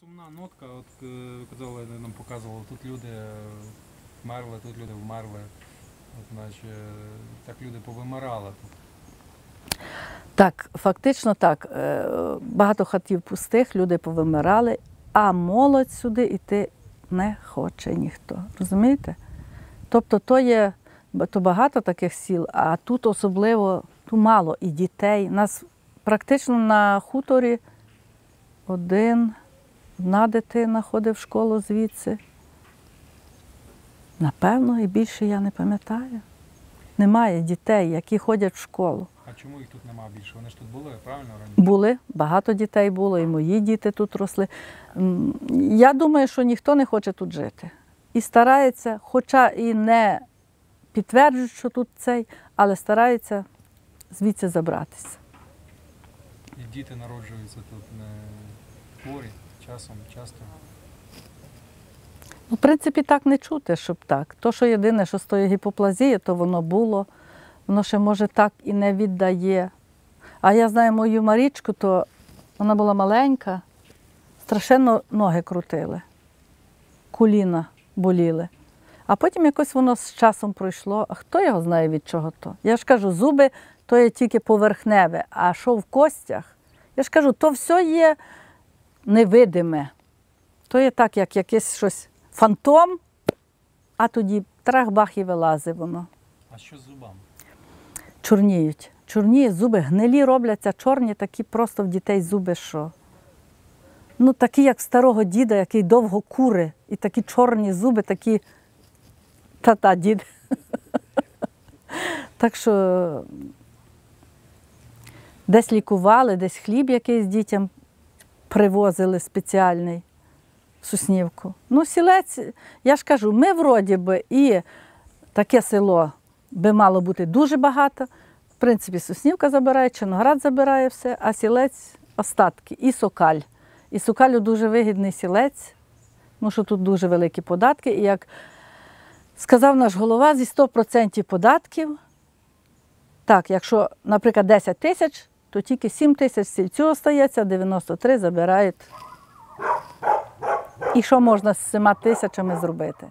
Сумна нотка, от е, казали, нам показували, тут люди е, вмерли, тут люди вмерли. От, наче так люди повимирали. Так, фактично так. Е, Багато хатів пустих, люди повимирали, а молодь сюди йти не хоче ніхто. Розумієте? Тобто то є то багато таких сіл, а тут особливо тут мало і дітей. Нас практично на хуторі один, одна дитина ходить в школу звідси. Напевно, і більше я не пам'ятаю. Немає дітей, які ходять в школу. А чому їх тут нема більше? Вони ж тут були, правильно раніше? Були, багато дітей було, і мої діти тут росли. Я думаю, що ніхто не хоче тут жити. І старається, хоча і не підтверджують, що тут цей, але стараються звідси забратися. І діти народжуються тут не хворі, часом, часто. Ну, в принципі, так не чути, щоб так. То, що єдине, що з тої гіпоплазії, то воно було, воно ще може так і не віддає. А я знаю мою Марічку, то вона була маленька, страшенно ноги крутили, коліна боліли. А потім якось воно з часом пройшло. А хто його знає від чого то? Я ж кажу, зуби то є тільки поверхневе, а що в костях? Я ж кажу, то все є невидиме. То є так, як якесь щось фантом, а тоді трах-бах і вилазить воно. А що з зубами? Чорніють. Чорніють зуби, гнилі робляться, чорні, такі просто в дітей зуби що. Ну, такі, як старого діда, який довго кури, і такі чорні зуби, такі та-та дід. Так що десь лікували, десь хліб якийсь дітям привозили спеціальний в Суснівку. Ну, сілець, я ж кажу, ми вроді би і таке село би мало бути дуже багато. В принципі, Соснівка забирає, Чорноград забирає все, а сілець остатки. І сокаль. І сокалю дуже вигідний сілець, тому що тут дуже великі податки. І як сказав наш голова, зі 100% податків, так, якщо, наприклад, 10 тисяч, то тільки 7 тисяч сільцю остається, 93 забирають. І що можна з 7 тисячами зробити?